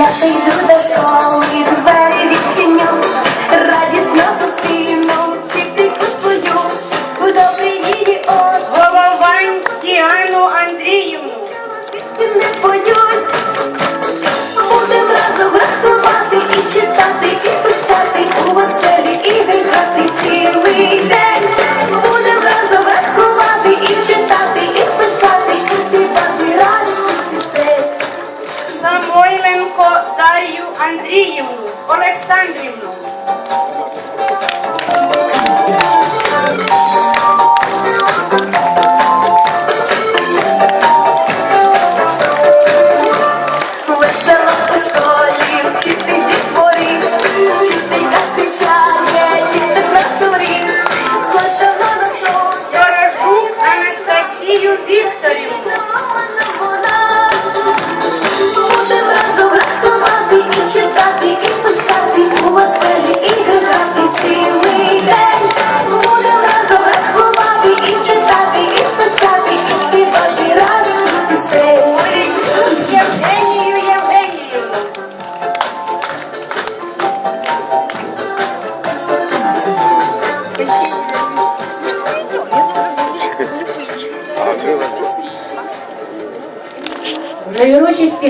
Я прийду до школи, двері відчиню, радісно зустріну вчительку свою, у добрий її очі. Голованьки Анну Андріївну. Свідки не боюсь, будем разом рахувати і читати, і писати у веселі, і грати цілий день. Будем разом рахувати і читати, і писати, і співати радісних пісень. Іваненко Дар'ю Андріївну Олександрівну. На урочистій